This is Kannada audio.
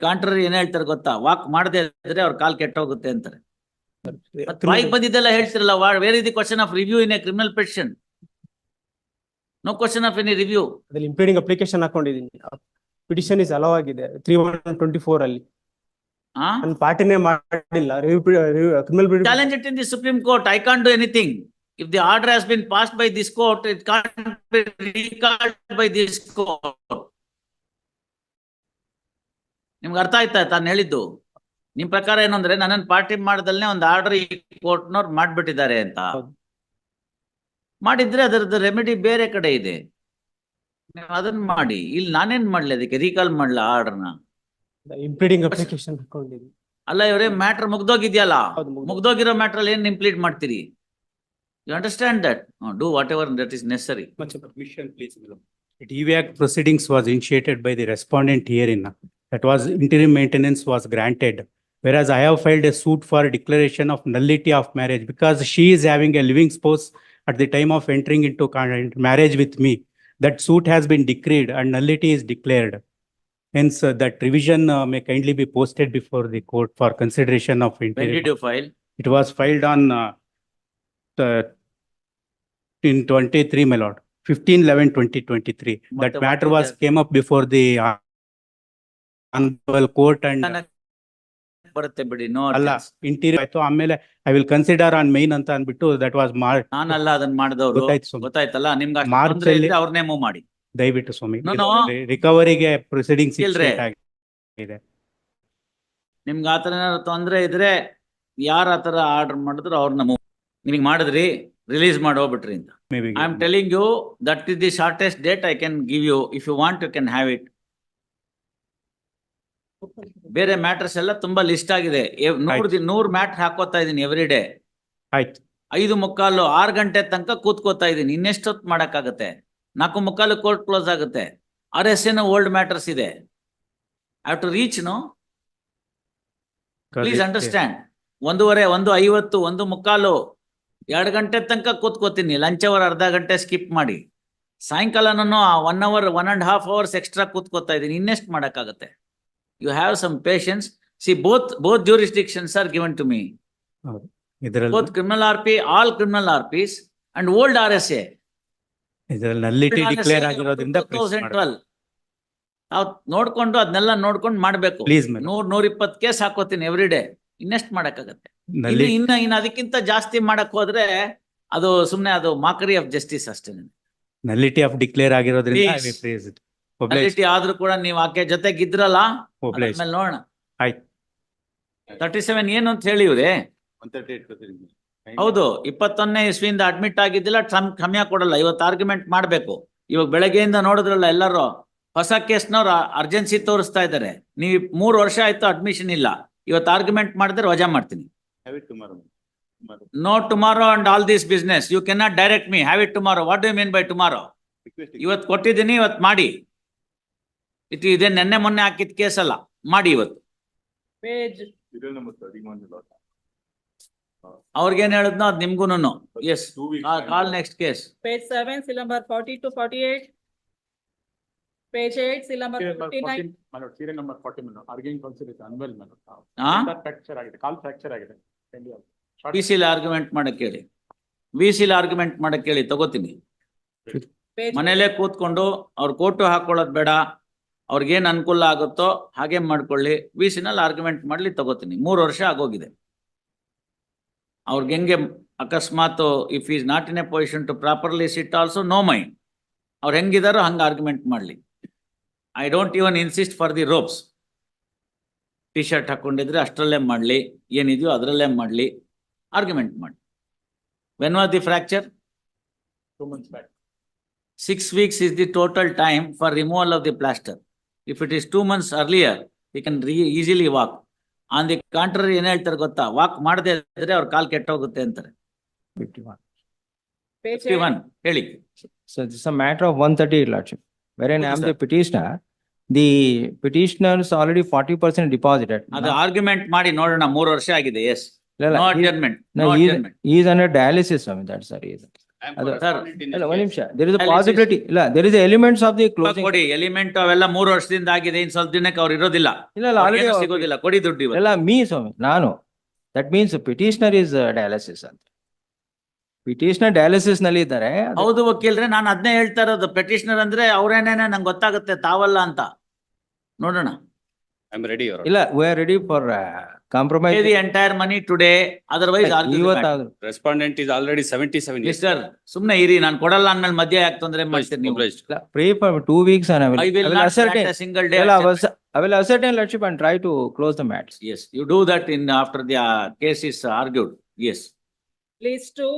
ಕಾಂಟ್ರರಿ ಏನ್ ಹೇಳ್ತಾರೆ ಗೊತ್ತಾ? ವಾಕ್ ಮಾಡದೆ ಇದ್ರೆ ಅವ್ರ ಕಾಲ್ ಕೆಟ್ಟೋಗುತ್ತೆ ಅಂತಾರೆ. ಬಾಯಿಗೆ ಬಂದಿದ್ದೆಲ್ಲ ಹೇಳ್ತಿರಲ್ಲ where is the question of review in a criminal petition no question of any review ಅದ್ರಲ್ಲಿ ಇಂಪೇಡಿಂಗ್ ಅಪ್ಲಿಕೇಶನ್ ಹಾಕೊಂಡಿದ್ದೀನಿ. ಪಿಟಿಷನ್ ಇಸ್ ಅಲೋ ಆಗಿದೆ ತ್ರೀ ಒನ್ ಟ್ವೆಂಟಿ ಫೋರ್ ಅಲ್ಲಿ. ಆ? ನನ್ನ ಪಾರ್ಟಿನೇ ಮಾಡಿಲ್ಲ criminal challenge it in the Supreme Court I can't do anything if the order has been pass by this court it can't be this court. ನಿಮ್ಗೆ ಅರ್ಥ ಆಯ್ತಾ? ತಾನು ಹೇಳಿದ್ದು. ನಿಮ್ ಪ್ರಕಾರ ಏನು ಅಂದ್ರೆ ನನ್ನ ಪಾರ್ಟಿ ಮಾಡ್ದಲ್ನೇ ಒಂದು ಆರ್ಡರ್ ಈ ಕೋರ್ಟ್ನವ್ರು ಮಾಡ್ಬಿಟ್ಟಿದ್ದಾರೆ ಅಂತ. ಮಾಡಿದ್ರೆ ಅದರದ್ದು ರೆಮಿಡಿ ಬೇರೆ ಕಡೆ ಇದೆ. ನೀವು ಅದನ್ನ ಮಾಡಿ. ಇಲ್ಲಿ ನಾನೇನ್ ಮಾಡ್ಲಿ ಅದಕ್ಕೆ? ರೀಕಾಲ್ ಮಾಡ್ಲಾ ಆರ್ಡರ್ನ? ಇಂಪ್ಲೀಡಿಂಗ್ ಅಪ್ಲಿಕೇಶನ್ ಅಲ್ಲ ಇವರೇ ಮ್ಯಾಟ್ರ್ ಮುಗ್ದೋಗಿದ್ಯಲ್ಲ? ಮುಗ್ದೋಗಿರೋ ಮ್ಯಾಟರ್ ಅಲ್ಲಿ ಏನ್ ಇಂಪ್ಲೀಟ್ ಮಾಡ್ತೀರಿ? You understand that do whatever that is necessary ಮತ್ತೆ proceedings was initiated by the respondent here initiated that was interim maintenance was granted. Whereas I have filed a suit for declaration of nullity of marriage because she is having a living spouse at the time of entering into marriage with me. That suit has been decreed and nullity is declared. Hence, uh, that revision uh, may kindly be posted before the court for consideration of When did you file? It was filed on uh, the- in 23, my lord, 15, 11, 2023. That matter was came up before the uh, honorable court and ಬರುತ್ತೆ ಬಿಡಿ ನೋ ಅಲ್ಲ ಇಂಟೀರಿಯರ್ ಆಯ್ತು ಆಮೇಲೆ I will consider on mine ಅಂತ ಅಂದ್ಬಿಟ್ಟು ದಟ್ ವಾಸ್ ಮಾರ್ ನಾನಲ್ಲ ಅದನ್ನ ಮಾಡಿದವರು. ಗೊತ್ತಾಯ್ತು ಸ್ವಾಮಿ. ಗೊತ್ತಾಯ್ತಲ್ಲ ನಿಮ್ಗೆ March ಅಲ್ಲಿ- ಅವ್ರನ್ನೇ ಮೂವ್ ಮಾಡಿ. ದಯವಿಟ್ಟು ಸ್ವಾಮಿ No, no. ರಿಕವರಿಗೆ ಪ್ರೊಸೀಡಿಂಗ್ಸ್ ಇಲ್ರಿ. ಆಗಿದೆ. ನಿಮ್ಗೆ ಆತರ ಏನಾದ್ರು ತೊಂದರೆ ಇದ್ರೆ ಯಾರ ಆತರ ಆರ್ಡರ್ ಮಾಡಿದ್ರು ಅವ್ರನ್ನ ಮೂವ್ ನಿಮಗೆ ಮಾಡಿದ್ರಿ ರಿಲೀಸ್ ಮಾಡಿ ಹೋಗ್ಬಿಟ್ರಿ ಅಂತ. I am telling you that is the shortest date I can give you if you want you can have it ಬೇರೆ ಮ್ಯಾಟರ್ಸ್ ಎಲ್ಲ ತುಂಬಾ ಲಿಸ್ಟ್ ಆಗಿದೆ. ನೂರ್ ದಿನ ನೂರ್ ಮ್ಯಾಟ್ರ್ ಹಾಕೋತಾ ಇದೀನಿ ಎವ್ರಿ ಡೇ. ಆಯ್ತು. ಐದು ಮುಕ್ಕಾಲು ಆರು ಗಂಟೆ ತನಕ ಕೂತ್ಕೋತಾ ಇದೀನಿ. ಇನ್ನೆಷ್ಟೊತ್ತು ಮಾಡಕ್ಕಾಗತ್ತೆ? ನಾಲ್ಕು ಮುಕ್ಕಾಲು ಕೋರ್ಟ್ ಕ್ಲೋಸ್ ಆಗುತ್ತೆ. R S N old matters ಇದೆ. Have to reach no please understand ಒಂದೂವರೆ ಒಂದು ಐವತ್ತು ಒಂದು ಮುಕ್ಕಾಲು ಎರಡು ಗಂಟೆ ತನಕ ಕೂತ್ಕೋತೀನಿ. ಲಂಚ್ ಅವರ್ ಅರ್ಧ ಗಂಟೆ ಸ್ಕಿಪ್ ಮಾಡಿ. ಸಾಯಂಕಾಲನೂ one hour one and half hours extra ಕೂತ್ಕೋತಾ ಇದ್ದೀನಿ ಇನ್ನೆಷ್ಟು ಮಾಡಕ್ಕಾಗತ್ತೆ? You have some patience see both both jurisdictions are given to me both criminal R P all criminal R Ps and old R S A ನಾವು ನೋಡ್ಕೊಂಡು ಅದನ್ನೆಲ್ಲ ನೋಡ್ಕೊಂಡು ಮಾಡ್ಬೇಕು. ನೂರ್ ನೂರ ಇಪ್ಪತ್ತು ಕೇಸ್ ಹಾಕೋತೀನಿ ಎವ್ರಿ ಡೇ ಇನ್ನೆಸ್ಟ್ ಮಾಡಕ್ಕಾಗತ್ತೆ. ಇನ್ನ ಇನ್ನು ಅದಕ್ಕಿಂತ ಜಾಸ್ತಿ ಮಾಡಕ್ ಹೋದ್ರೆ ಅದು ಸುಮ್ನೆ ಅದು ಮಾಕರಿ ಆಫ್ ಜಸ್ಟಿಸ್ ಅಷ್ಟೇ ನಲ್ಲಿಟಿ ಆಫ್ ಡಿಕ್ಲೇರ್ ಆಗಿರೋದ್ರಿಂದ ಆದ್ರೂ ಕೂಡ ನೀವು ಆಕೆ ಜೊತೆಗಿದ್ರಲ್ಲ ಆಮೇಲೆ ನೋಡೋಣ. ಆಯ್ತು. ತರ್ಟಿ ಸೆವೆನ್ ಏನು ಅಂತ ಹೇಳಿ ಇವ್ರೆ? ಹೌದು ಇಪ್ಪತ್ತೊಂದನೇ ಇಸ್ವಿಯಿಂದ ಅಡ್ಮಿಟ್ ಆಗಿದ್ದಿಲ್ಲ ಸಮ್ ಸಮಯ ಕೊಡಲ್ಲ. ಇವತ್ತು ಆರ್ಗ್ಯುಮೆಂಟ್ ಮಾಡ್ಬೇಕು. ಇವಾಗ ಬೆಳಗ್ಗೆಯಿಂದ ನೋಡಿದ್ರಲ್ಲ ಎಲ್ಲರೂ ಹೊಸ ಕೇಸ್ನವ್ರು ಅರ್ಜೆನ್ಸಿ ತೋರಿಸ್ತಾ ಇದ್ದಾರೆ. ನೀವು ಮೂರು ವರ್ಷ ಆಯ್ತು ಅಡ್ಮಿಷನ್ ಇಲ್ಲ. ಇವತ್ತು ಆರ್ಗ್ಯುಮೆಂಟ್ ಮಾಡಿದ್ರೆ ವಜಾ ಮಾಡ್ತೀನಿ. No tomorrow and all this business you can not direct me have it tomorrow what you mean by tomorrow ಇವತ್ತು ಕೊಟ್ಟಿದ್ದೀನಿ ಇವತ್ತು ಮಾಡಿ. ಇದು ಇದೆ ನಿನ್ನೆ ಮೊನ್ನೆ ಹಾಕಿದ ಕೇಸ್ ಅಲ್ಲ ಮಾಡಿ ಇವತ್ತು. Page, ಅವ್ರಿಗೇನ್ ಹೇಳಿದ್ನೋ ಅದ್ ನಿಮ್ಗೂನು yes call next case page seven seal number two to forty-eight. Page eight, seal number fifty-nine. Serial number forty two arguing counsel is unwell ಆ ಫ್ರಾಕ್ಚರ್ ಆಗಿದೆ ಕಾಲ್ ಫ್ರಾಕ್ಚರ್ ಆಗಿದೆ. ವಿ ಸಿಲ್ ಆರ್ಗ್ಯುಮೆಂಟ್ ಮಾಡಕ್ ಹೇಳಿ. ವಿ ಸಿಲ್ ಆರ್ಗ್ಯುಮೆಂಟ್ ಮಾಡಕ್ ಹೇಳಿ ತಗೋತೀನಿ. ಮನೇಲೆ ಕೂತ್ಕೊಂಡು ಅವ್ರ ಕೋಟು ಹಾಕೊಳ್ಳೋದ್ ಬೇಡ ಅವ್ರಿಗೇನ್ ಅನುಕೂಲ ಆಗುತ್ತೋ ಹಾಗೆ ಮಾಡ್ಕೊಳ್ಳಿ. ವಿ ಸಿನಲ್ಲಿ ಆರ್ಗ್ಯುಮೆಂಟ್ ಮಾಡ್ಲಿ ತಗೋತೀನಿ. ಮೂರು ವರ್ಷ ಆಗೋಗಿದೆ. ಅವ್ರಿಗೆ ಹೆಂಗೆ ಅಕಸ್ಮಾತ್ if is not in a position to properly sit also no my ಅವ್ರು ಹೆಂಗಿದಾರೋ ಹಂಗೆ ಆರ್ಗ್ಯುಮೆಂಟ್ ಮಾಡ್ಲಿ. I don't even insist for the robes T shirt ಹಾಕೊಂಡಿದ್ರೆ ಅಷ್ಟರಲ್ಲೇ ಮಾಡ್ಲಿ. ಏನಿದೆಯೋ ಅದರಲ್ಲೇ ಮಾಡ್ಲಿ. ಆರ್ಗ್ಯುಮೆಂಟ್ ಮಾಡಿ when was the fracture two months back six weeks is the total time for removal of the plaster. If it is two months earlier you can ರೀ easily walk on the contrary ಏನ್ ಹೇಳ್ತಾರೆ ಗೊತ್ತಾ? ವಾಕ್ ಮಾಡದೇ ಇದ್ರೆ ಅವ್ರ ಕಾಲ್ ಕೆಟ್ಟೋಗುತ್ತೆ ಅಂತಾರೆ. ಹೇಳಿ. Sir it's a of one thirty lordship very ನಮ್ the petition the petitioners already forty percent deposit ಅದು ಆರ್ಗ್ಯುಮೆಂಟ್ ಮಾಡಿ ನೋಡೋಣ ಮೂರು ವರ್ಷ ಆಗಿದೆ ಎಸ್ ಇಲ್ಲ is and dialysis sir is ಅದು- ಇಲ್ಲ, ಒಂದ್ ನಿಮಿಷ, there is a Analysis. possibility, ಇಲ್ಲ, there is a elements of the closing. ಕೊಡಿ ಎಲಿಮೆಂಟ್ ಅವೆಲ್ಲ ಮೂರು ವರ್ಷದಿಂದ ಆಗಿದೆ ಇನ್ ಸ್ವಲ್ಪ ದಿನಕ್ಕೆ ಅವ್ರು ಇರೋದಿಲ್ಲ. ಇಲ್ಲ, ಇಲ್ಲ, already ಅವ್ರಿಗೇನು ಸಿಗೋದಿಲ್ಲ. ಕೊಡಿ ದುಡ್ಡು ಇವತ್ತು. ಎಲ್ಲ ಮೀ ಸ್ವಾಮಿ, ನಾನು, that means petitioner is dialysis dialysis ಅಂತ. ಪಿಟಿಷನರ್ ಡಯಾಲಿಸಿಸ್ನಲ್ಲಿ ಇದ್ದಾರೆ, ಅದು- ಹೌದು ವಕೀಲ್ರೆ ನಾನು ಅದನ್ನೇ ಹೇಳ್ತಾ ಇರೋದು. ಪೆಟಿಷನರ್ ಅಂದ್ರೆ ಅವ್ರೇನೇನೆ ನಂಗೆ ಗೊತ್ತಾಗುತ್ತೆ ತಾವಲ್ಲ ಅಂತ. ನೋಡೋಣ. ಇಲ್ಲ ವೇ ರೆಡಿ ಪಾರ್ ಇಲ್ಲ, we are ready for uh, compromise. The entire money today otherwise ಇವತ್ತಾದ್ರು, Respondent is already seventy-seven years. Mister ಸುಮ್ನೆ ಇರಿ ನಾನು ಕೊಡಲ್ಲ ಅಂದ್ಮೇಲೆ ಮಧ್ಯ ಯಾಕೆ ತೊಂದ್ರೆ ಮಾಡ್ತೀರಿ ನೀವು Obliged. pray for two weeks and I will, I I will will not ascertain. Single day Well, I was, I will ascertain lordship and try to close the matters. Yes, you do that in after the uh, case is argued. Yes. Please to